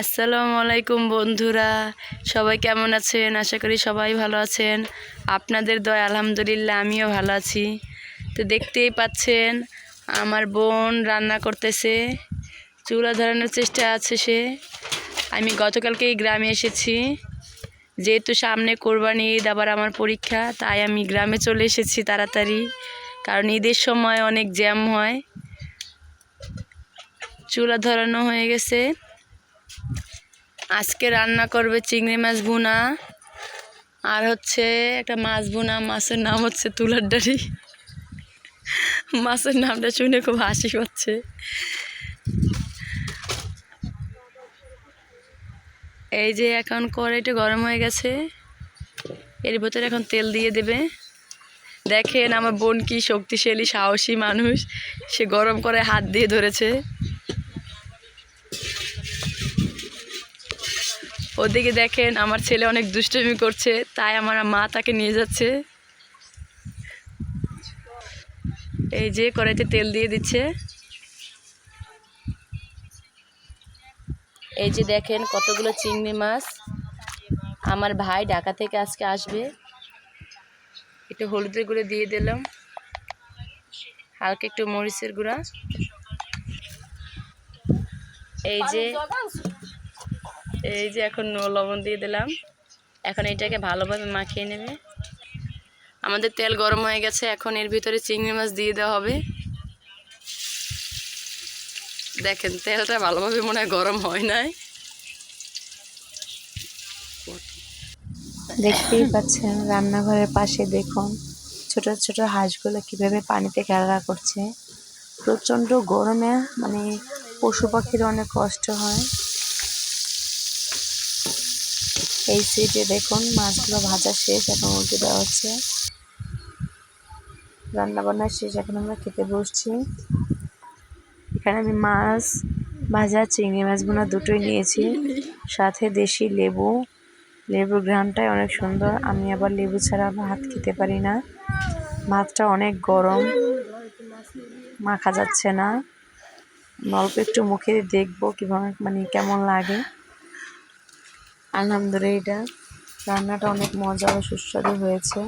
আসসালামু আলাইকুম বন্ধুরা, সবাই কেমন আছেন? আশা করি সবাই ভালো আছেন। আপনাদের দয়, আলহামদুলিল্লাহ, আমিও ভালো আছি। তো দেখতেই পাচ্ছেন, আমার বোন রান্না করতেছে। চুলা ধরানোর চেষ্টা আছে সে। আমি গতকালকেই গ্রামে এসেছি। যেহেতু সামনে কোরবানি ঈদ, আবার আমার পরীক্ষা, তাই আমি গ্রামে চলে এসেছি তাড়াতাড়ি, কারণ ঈদের সময় অনেক জ্যাম হয়। চুলা ধরানো হয়ে গেছে। আজকে রান্না করবে চিংড়ি মাছ ভুনা। আর হচ্ছে একটা মাছ ভুনা, মাছের নাম হচ্ছে তুলার ডাড়ি মাছের নামটা শুনে খুব হাসি পাচ্ছে এই যে এখন কড়াইটা গরম হয়ে গেছে, এর ভিতরে এখন তেল দিয়ে দেবে। দেখেন আমার বোন কি শক্তিশালী, সাহসী মানুষ। সে গরম করে হাত দিয়ে ধরেছে। ওদিকে দেখেন, আমার ছেলে অনেক দুষ্টমি করছে, তাই আমার মা তাকে নিয়ে যাচ্ছে। এই যে কড়াইতে তেল দিয়ে দিচ্ছে। এই যে দেখেন কতগুলো চিংড়ি মাছ। আমার ভাই ঢাকা থেকে আজকে আসবে। একটু হলুদের গুঁড়ো দিয়ে দিলাম। হালকা একটু মরিচের গুঁড়া। এই যে এই যে এখন লবণ দিয়ে দিলাম। এখন এটাকে ভালোভাবে মাখিয়ে নেবে। আমাদের তেল গরম হয়ে গেছে, এখন এর ভিতরে চিংড়ি মাছ দিয়ে দেওয়া হবে। দেখেন, তেলটা ভালোভাবে মনে হয় গরম হয় নাই। দেখতেই পাচ্ছেন, রান্নাঘরের পাশে দেখুন, ছোট ছোট হাঁসগুলো কীভাবে পানিতে খেলা করছে। প্রচণ্ড গরমে মানে পশু পাখির অনেক কষ্ট হয়। এই সিটে দেখুন, মাছগুলো ভাজা শেষ, এখন উল্টে দেওয়া হচ্ছে। রান্না বান্না শেষ, এখন আমরা খেতে বসছি। এখানে আমি মাছ ভাজা, চিংড়ি মাছ দুটোই নিয়েছি। সাথে দেশি লেবু। লেবুর ঘ্রাণটাই অনেক সুন্দর। আমি আবার লেবু ছাড়া ভাত খেতে পারি না। ভাতটা অনেক গরম। মাখা যাচ্ছে না। অল্প একটু মুখে দেখব কীভাবে মানে কেমন লাগে। আলহামদুলিল্লাহ রান্নাটা অনেক মজা ও সুস্বাদু হয়েছে।